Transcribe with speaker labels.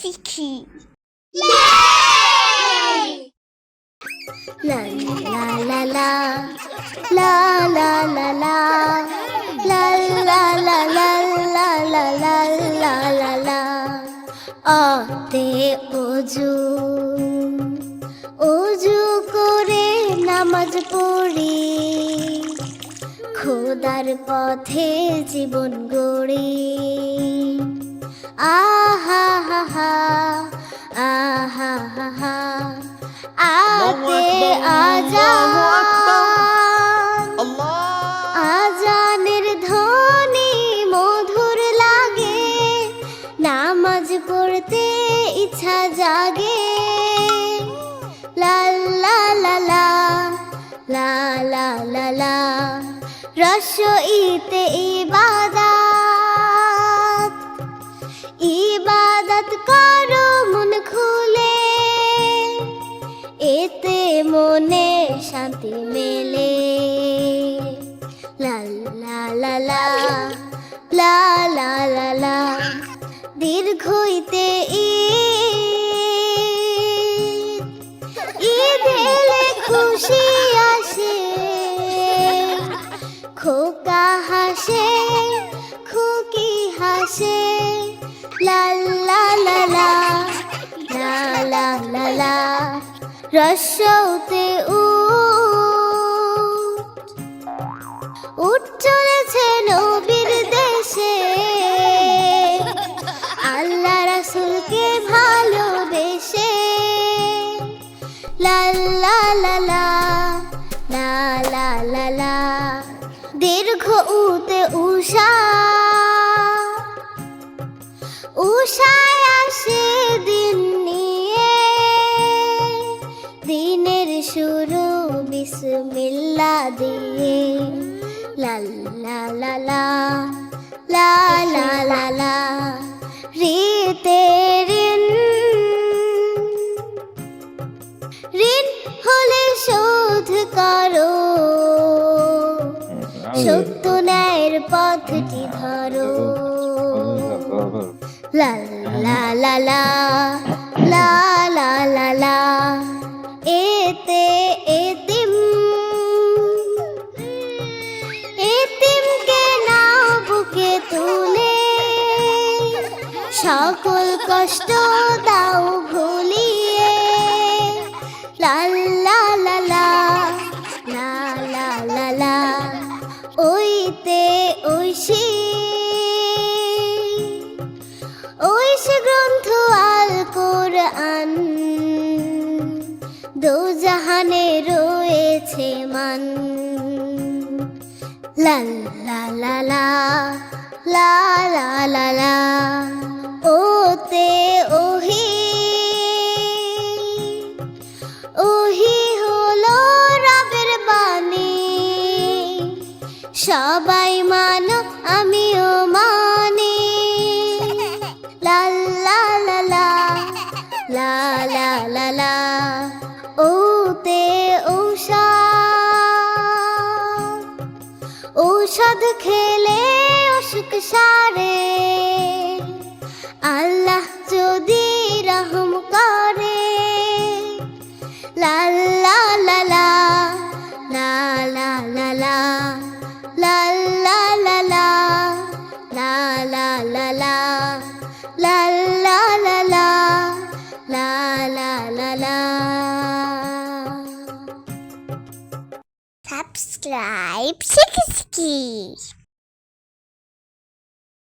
Speaker 1: শিখি
Speaker 2: la la la la la la la la la অতে অজু অজু করে নামাজ পড়ি খোদার পথে জীবন গড়ি আহা হা হা আহা হা হা আজানের ধ্বনি মধুর লাগে নামাজ পড়তে ইচ্ছা জাগে। লা লা লা লা রস্য ইতে ইবাদা লা লা দীর্ঘইতে ঈদ খুশি আসে খোকা হাসে খুকি হাসে লা লা লা লা লা লা লা লা লা দীর্ঘ উতে উষা উষায় আসে দিন নিয়ে দিনের শুরু বিসমিল্লা দিয়ে লা লা লা লা লা লা লা রিতে হলে শোধ করো। সত্য ন্যায়ের পথটি ধরো। লা লা লা লা লা লা লা লা এতে এতিম। এতিমকে নাও বুকে তুলে। সকল কষ্ট দাও ভুলিয়ে রয়েছে মান লা লা লা লা লা লা ওতে ওহি ওহি হলো রবের বাণী সবাই মানো আমিও মানি লা লা লা লা লা খেলে অসুখ সারে। আল্লাহ যদি রহম করে লা
Speaker 1: subscribe. Chicky